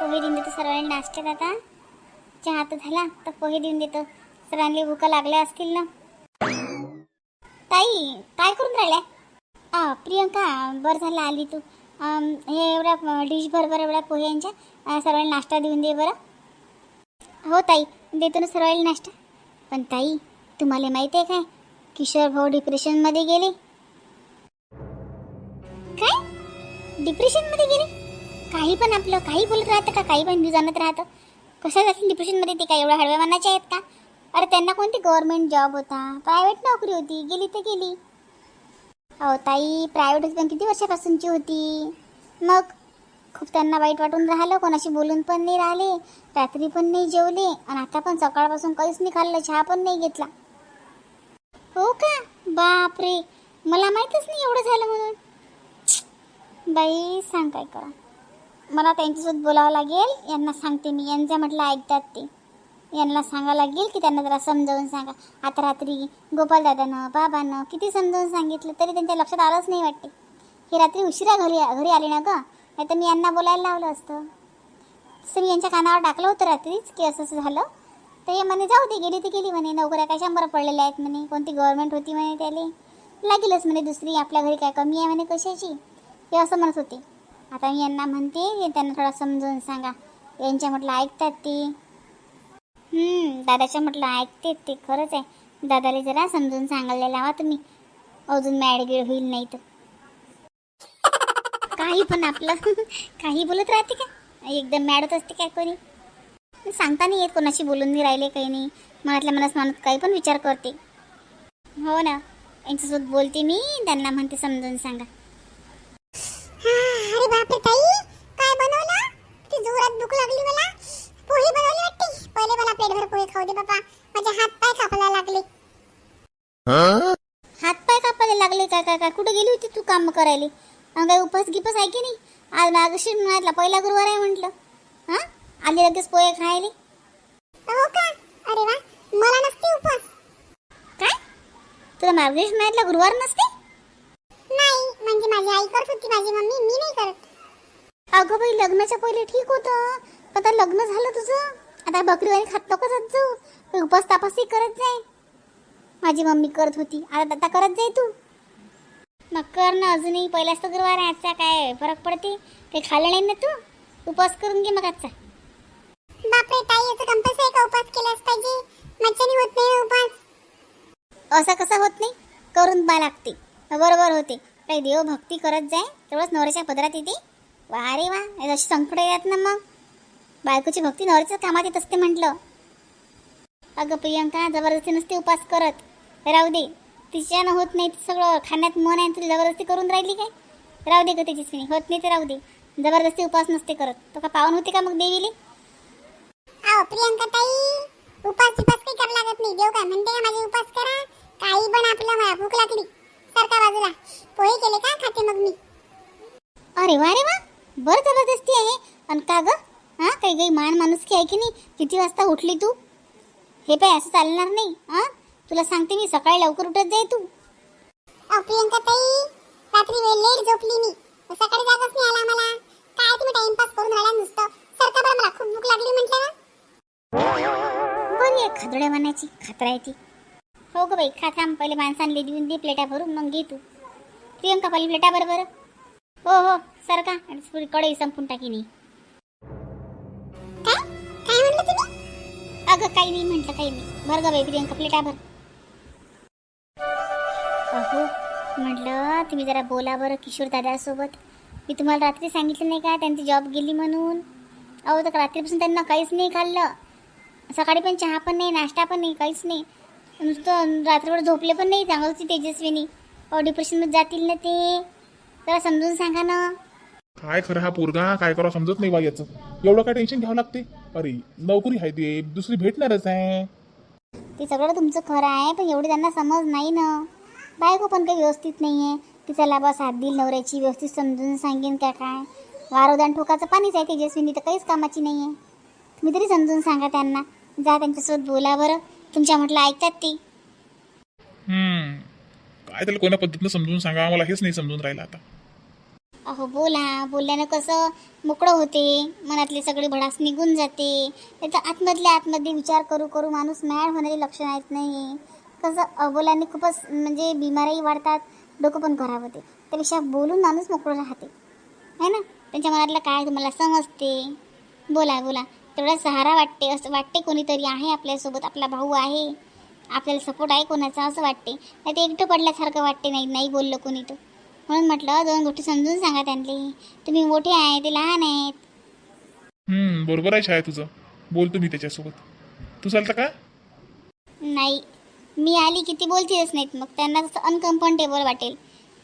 पोहे देऊन देतो सर्वांनी नाश्त्यात आता चहा तर झाला तर पोहे देऊन देतो. सर्वांनी भुका लागल्या असतील ना? ताई काय करून राहिल्या? प्रियंका बरं झालं आली तू. हे एवढ्या डिश भर बरं एवढ्या पोह्यांच्या सर्वांना नाश्ता देऊन दे बरं. हो ताई देतो ना सर्वांना नाश्ता. पण ताई तुम्हाला माहिती आहे काय? किशोर भाऊ डिप्रेशनमध्ये गेले. काय? डिप्रेशनमध्ये गेले? काही पण आपलं काही बोलत राहतं का? काही पण न्यूज आणत राहतं. कसं जातील डिप्रेशनमध्ये ते काय एवढ्या हळव्या मनाचे आहेत का? अरे त्यांना कोणती गव्हर्नमेंट जॉब होता? प्रायव्हेट नोकरी होती. गेली तर गेली. अहो ताई प्रायव्हेट पण किती वर्षापासूनची होती? मग? खूप त्यांना वाईट वाटून राहिलं. कोणाशी बोलून पण नाही राहिले. रात्री पण नाही जेवले. आणि आता पण सकाळपासून काहीच नाही खाल्लं. चहा पण नाही घेतला. हो का? बापरे! मला माहीतच नाही एवढं झालं म्हणून. बाई सांग काय करा. मला त्यांच्यासोबत बोलावं लागेल. यांना सांगते मी. यांचं म्हटलं ऐकतात ते. यांना सांगावं लागेल की त्यांना जरा समजावून सांगा. आता रात्री गोपालदादानं बाबानं किती समजावून सांगितलं तरी त्यांच्या लक्षात आलंच नाही वाटते. हे रात्री उशिरा घरी घरी आले ना ग? नाही तर मी यांना बोलायला लावलं असतं. तसं मी यांच्या कानावर टाकलं होतं रात्रीच की असं असं झालं. तर हे म्हणे जाऊ दे गेली ती गेली म्हणे. नोकऱ्या काय शंभर पडलेल्या आहेत म्हणे. कोणती गव्हर्नमेंट होती म्हणे त्याले. लागेलच म्हणे दुसरी. आपल्या घरी काय कमी आहे म्हणे कशाची? हे असं म्हणत होते. आता मी यांना म्हणते त्यांना थोडं समजावून सांगा. यांच्या म्हटलं ऐकतात ते. हम्म, दादाच्या म्हटलं ऐकते ते खरंच आहे. दादाला जरा समजून सांगायला लावा तुम्ही. अजून मॅड गिळ होईल नाही तर. काही पण आपलं. काही बोलत राहते का? एकदम मॅड होत असते काय कोणी? सांगता नाही येत कोणाशी बोलून नाही राहिले काही नाही. मनातल्या मनात माणूस काही पण विचार करते. हो ना. यांच्यासोबत बोलते मी त्यांना म्हणते समजून सांगा अरे बापरे ताई काय बनवलं ती जोरात भूक लागली मला पोहे बनवली वाटते पहिले मला प्लेटभर पोहे खाऊ दे बाबा माझे हात पाय कापायला लागले हात पाय कापायला लागले काय काय काय कुठे गेली होती तू काम करायला. काय उपास गिपास आहे की नाही? आज मागशी म्हटलं पहिला गुरुवार आहे म्हटलं. हा? आली लगेच पोहे खायले. हो का अरे वा मला नसते उपास काय? तुला मार्गशीर्ष महिन्यातला गुरुवार नसते? नाही म्हणजे माझी आई करत होती माझी मम्मी मी नाही करत. अगं बाई लग्नाच्या पहिले ठीक होतं. पण आता लग्न झालं तुझं. आता बकरीवाणी खात नको जात जाऊ. काही उपास तापासही करत जाय माझी मम्मी करत होती. आता आता करत जाय तू. मग कर ना अजूनही पहिलाच तर गुरुवार आहे आजचा काय फरक पडते? काही खाल्लं नाही ना तू? उपास करून घे मग आजचा. बापरे ताई याचं कंपल्सरी का उपास केलाच पाहिजे मच्छनी होत नाही ना उपास असं कसं होत नाही? करून बा लागते. बरोबर होते. काही देव भक्ती करत जाय तेवढंच नवऱ्याच्या पदरात येते. वा रे वा अशी संकट येतात ना मग. बायकोची भक्ती नवऱ्याच्याच कामात येत असते म्हटलं. अगं प्रियंका जबरदस्ती नसते उपास करत. राहू दे. तिच्यानं होत नाही ते सगळं खाण्यात मन आहे तुला जबरदस्ती करून राहिली काय? राहू दे ग त्याची स्विनी होत नाही ते राहू दे. जबरदस्ती उपास नसते करत. तो का पावन होते का मग देवीले? अहो प्रियंका ताई उपास उपास काही करावं लागत नाही. देव काय म्हणते का माझे उपास करा. काही पण आपलं मला भूक लागली. सारखा बाजूला. पोहे केले का? खाते मग मी. अरे वा रे वा. बरं जबरदस्ती आहे. आणि का ग? हां काही काही मान माणुसकी आहे की नाही? किती वाजता उठली तू? हे पाय असं चालणार नाही हां? तुला सांगते मी सकाळी लवकर उठत जाय तू. प्रियंका ताई रात्री वेळ लेट झोपली मी. सकाळी जागच नाही आला मला. काय तुम्ही टाइमपास करून राहिला नुसतं? सारखा बरं मला खूप भूक लागली म्हटलं ना. बरी आहे खादड्या मानाची खात्रा आहे ती. हो ग बाई खा थांब. पहिले माणसांना देऊन दे प्लेटा भरून मग घे तू. प्रियंका पहिली प्लेटा बरं बरं हो हो सर का? आणि पुरी कढई संपून टाकी नाही काय? काय म्हटलं तुम्ही? अगं काही नाही म्हटलं काही नाही. भर ग बाई प्रियंका प्लेटा भर अहो म्हटलं तुम्ही जरा बोला बरं किशोर दादासोबत. मी तुम्हाला रात्री सांगितलं नाही का त्यांची जॉब गेली म्हणून? अहो तर रात्रीपासून त्यांना काहीच नाही खाल्लं. सकाळी पण चहा पण नाही नाश्ता पण नाही काहीच नाही. नुसतं रात्रभर झोपले पण नाही चांगलं होती तेजस्विनी. अहो डिप्रेशनमध्ये जातील ना ते. जरा समजून सांगा ना. काय खरं हा पोरगा? काय करा समजत नाही बा याचं. एवढं काय टेन्शन घ्यावं लागते? अरे नोकरी आहे ते. दुसरी भेटणारच आहे. ते सगळं तुमचं खरं आहे पण एवढी त्यांना समज नाही ना. बायको पण काही व्यवस्थित नाही आहे तिचा लाभा साथ देईल नवऱ्याची व्यवस्थित समजून सांगेन काय काय? वारोदान ठोकाचं पाणीच आहे तेजस्विनी तर काहीच कामाची नाही आहे तुम्ही तरी समजून सांगा त्यांना. जा त्यांच्यासोबत बोला बरं. तुमच्या म्हटलं ऐकतात ते. काय त्याला कोणत्या पद्धतीनं समजून सांगा? मला हेच नाही समजून राहिलं आता. अहो बोला. बोलल्यानं कसं? मोकळं होते. मनातले सगळे भडास निघून जाते. नाही तर आतमधल्या आतमध्ये विचार करू करू माणूस मॅड होण्याचे लक्षण आहेत नाही. कसं अबोल्याने खूपच म्हणजे बिमाऱ्याही वाढतात डोकं पण खराब होते. त्यापेक्षा बोलून माणूस मोकळं राहते. है ना? त्यांच्या मनातलं काय तुम्हाला समजते? बोला बोला. तेवढा सहारा वाटते असं वाटते कोणीतरी आहे आपल्यासोबत आपला भाऊ आहे. आपल्याला सपोर्ट आहे कोणाचा असं वाटते. नाही ते एकटं पडल्यासारखं वाटते नाही नाही बोललं कोणी तर. म्हणून म्हटलं दोन गोष्टी समजून सांगा त्यांनी. तुम्ही मोठे आहे ते लहान आहेत. बरोबर आहे छाया तुझं. बोलतो मी त्याच्यासोबत. तू चालतं का? नाही. मी आली की ती बोलतीच नाहीत मग. त्यांना तसं अनकम्फर्टेबल वाटेल.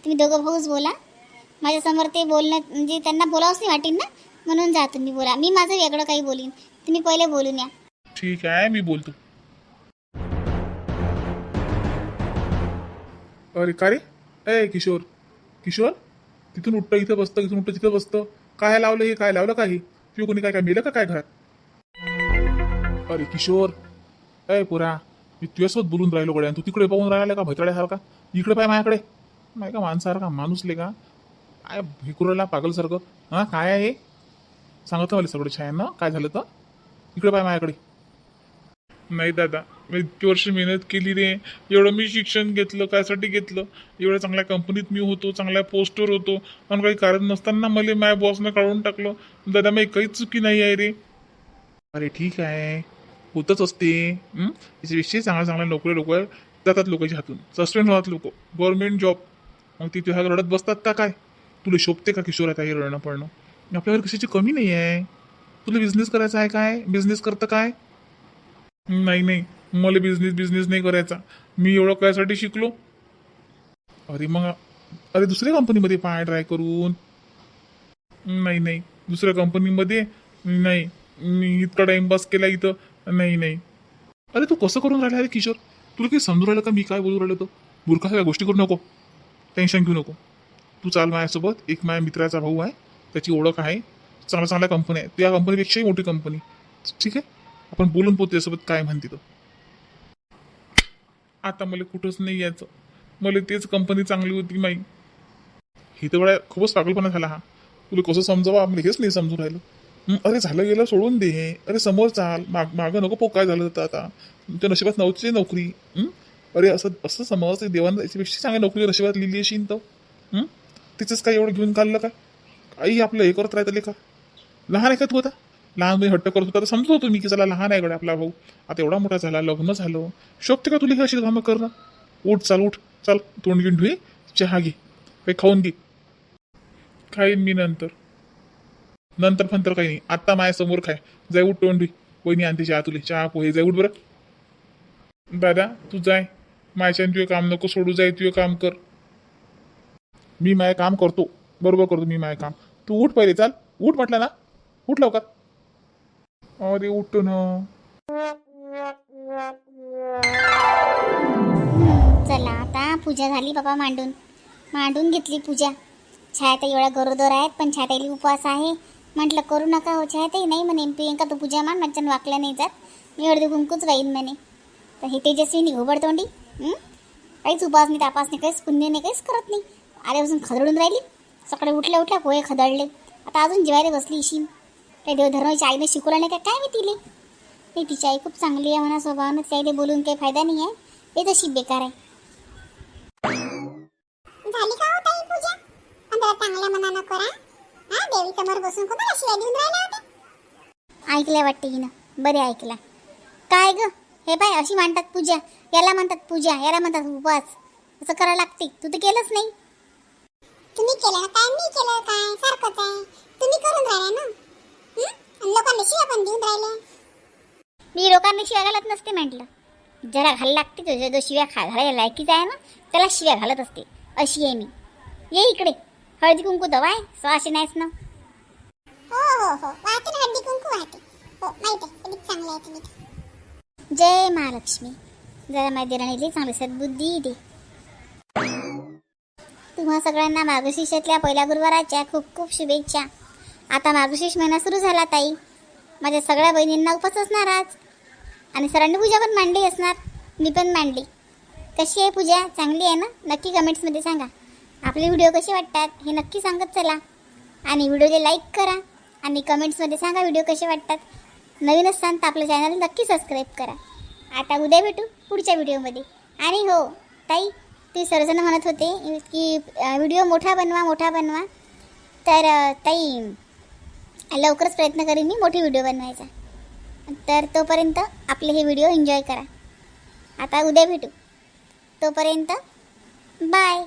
तुम्ही दोघं भाऊच बोला. माझ्यासमोर ते बोलणं म्हणजे त्यांना बोलावंच नाही वाटेल ना? म्हणून जा तुम्ही बोला. मी माझं वेगळं काही बोलीन. तुम्ही पहिले बोलून या. ठीक आहे मी बोलतो. अरे का रे? ए किशोर. किशोर? तिथून उठतं इथं बसतं इथून उठतं तिथं बसतं. काय लावलं हे? काय लावलं काही? हे कोणी काय काय मिळलं का काय घरात? अरे किशोर. ए पुरा. मी तुझ्यासोबत बोलून राहिलो गड्या. तू तिकडे पाहून राहिला का भैतळ्यासारखा इकडे पाय माझ्याकडे. नाही का माणसासारखा माणूसले का? काय भिकुराला पागलसारखं? हां काय आहे हे? सांगतो मला सगळं छायांना. काय झालं तर? इकडे पाय माझ्याकडे. नाही दादा मी इतकी वर्ष मेहनत केली रे. एवढं मी शिक्षण घेतलं कायसाठी घेतलं. एवढ्या चांगल्या कंपनीत मी होतो चांगल्या पोस्टवर होतो. पण काही कारण नसताना मला माझ्या बॉसनं काढून टाकलं. दादा मी काही चुकी नाही आहे रे. अरे ठीक आहे. होतच असते. हं? याच्याविषयी चांगल्या चांगल्या नोकऱ्या लोक जातात लोकांच्या हातून. सस्पेंड होतात लोक. गव्हर्नमेंट जॉब मग ती तुझ्या रडत बसतात का काय? तुला शोभते का किशोर आहे काही रडणं पडणं? आपल्यावर कशाची कमी नाही आहे. तुला बिझनेस करायचा आहे काय? बिझनेस करतं काय? नाही नाही. मला बिझनेस बिझनेस नाही करायचा. मी एवढं कायसाठी शिकलो? अरे मग अरे दुसऱ्या कंपनीमध्ये पाय ट्राय करून. नाही नाही. दुसऱ्या कंपनीमध्ये नाही. मी इतका टाइमपास केला इथं. नाही नाही. अरे तू कसं करून राहिला अरे किशोर? तुला काही समजून राहिलं का? मी काय बोलू राहिलो तो बुरखा सगळ्या गोष्टी करू नको. टेन्शन घेऊ नको. तू चाल माझ्यासोबत. एक माझ्या मित्राचा भाऊ आहे. त्याची ओळख आहे. चांगल्या चांगल्या कंपनी आहे. त्या कंपनीपेक्षाही मोठी कंपनी ठीक आहे? आपण बोलून पोहोच त्यासोबत काय म्हणते तो. आता मला कुठंच नाही यायचं. मला तेच कंपनी चांगली होती माई. हे तर वेळा खूपच पागलपणा झाला हा. तुला कसं समजावं? आम्हाला हेच नाही समजून राहिलं. अरे झालं गेलं सोडून दे. अरे समोर चाल. माग मागं नको पो काय झालं तर आता. तुमच्या नशिबात नव्हती नोकरी. अरे असं असं समज ते देवानं याच्यापेक्षा चांगली नोकरी नशिबात लिहिली अशी तर. तिचंच काय एवढं घेऊन काढलं का? काही आपलं हे करत राहतं का लहान आहे का तू आता? लहान मी हट्ट करत होता. तर समजत होतो मी की चला लहान आहे गड्या आपला भाऊ. आता एवढा मोठा झाला लग्न झालं. शोभते का तुला हे अशी कामं करणं? उठ चाल उठ. चाल तोंड घेऊन धुई चहा घे. काही खाऊन घे. खाईन मी नंतर. नंतर फंतर काही नाही. आत्ता माझ्यासमोर काय जाय उठ तोंड वहिनी आणते चहा तुले. चहा पोहे. जाय उठ बरं. दादा तू जाय. माझ्याने तुझे काम नको सोडू. जाय तुझे काम कर. मी माय काम करतो. बरोबर करतो मी माय काम. तू उठ पहिले चाल. उठ म्हटलं ना. उठ लवकर. अरे उठतो ना. चला आता पूजा झाली बाबा मांडून. मांडून घेतली पूजा. छायाताई एवढ्या गरोदर आहेत पण छायाताईला उपवास आहे. म्हटलं करू नका हो छायाताई नाही म्हणे. प्रियंका तू पूजा मान माझ्यानं वाकल्या नाही जात. मी अर्धी कुंकूच राहीन म्हणे. तर हे तेजस्वीनी घोबड हो, काहीच उपास नाही तापास नाही काहीच पुण्य नाही काहीच करत नाही. आल्यापासून खदडून राहिली. सकाळी उठल्या उठल्या पोहे खदळले. आता अजून जेवायला बसली इशी काही देवधर्माची आईने शिकवलं नाही का? काय मी तिले? नाही तिची आई खूप चांगली आहे म्हणा स्वभावानं त्याईले बोलून काही फायदा नाही आहे. ते तशी बेकार आहे. झाली का हो ताई पूजा? अंदर चांगल्या मनानं करा. हा देवी समोर बसून कोणाला शिवाय देऊन राहिल्या होत्या. ऐकलंय वाटते हिनं. बरे ऐकला. काय ग? हे बाय अशी म्हणतात पूजा. याला म्हणतात पूजा याला म्हणतात उपवास. असं करावं लागते. तू तर केलंच नाही. तुम्ही केलं काय? मी केलं काय? सारखंच आहे. तुम्ही करून राहिले ना? आणि लोकांना शिव्या पण देऊन राहिले. मी लोकांना शिव्या घालत नसते म्हटलं. ज्याला घाल लागते तो जो- जो शिव्या खा घालायला लायकीच आहे ना? त्याला शिव्या घालत असते. अशी आहे मी. ये इकडे. हळदी कुंकू दवा आहे सवाशे नाहीस ना. हो हो हो. वाहते ना कुंकू वाहते. हो माहीत आहे. आहे तुम्ही जय महालक्ष्मी. जरा माझ्या देराणीली चांगली सद्बुद्धी दे. तुम्हा सगळ्यांना मार्गशीर्षातल्या पहिल्या गुरुवाराच्या खूप खूप शुभेच्छा. आता मार्गशीर्ष महिना सुरू झाला ताई. माझ्या सगळ्या बहिणींना उपवास असणार आज. आणि सरांनी पूजा पण मांडली असणार. मी पण मांडली. कशी आहे पूजा? चांगली आहे ना? नक्की कमेंट्समध्ये सांगा. आपले व्हिडिओ कसे वाटतात हे नक्की सांगत चला. आणि व्हिडिओला लाईक करा आणि कमेंट्समध्ये सांगा व्हिडिओ कसे वाटतात. नवीन असताना तर आपलं चॅनल नक्की सबस्क्राईब करा. आता उद्या भेटू पुढच्या व्हिडिओमध्ये आणि हो ताई ते सर्वजण म्हणत होते की व्हिडिओ मोठा बनवा मोठा बनवा. तर ताई लवकरच प्रयत्न करेन मी मोठी व्हिडिओ बनवायचा. तर तोपर्यंत आपले हे व्हिडिओ एन्जॉय करा. आता उद्या भेटू. तोपर्यंत बाय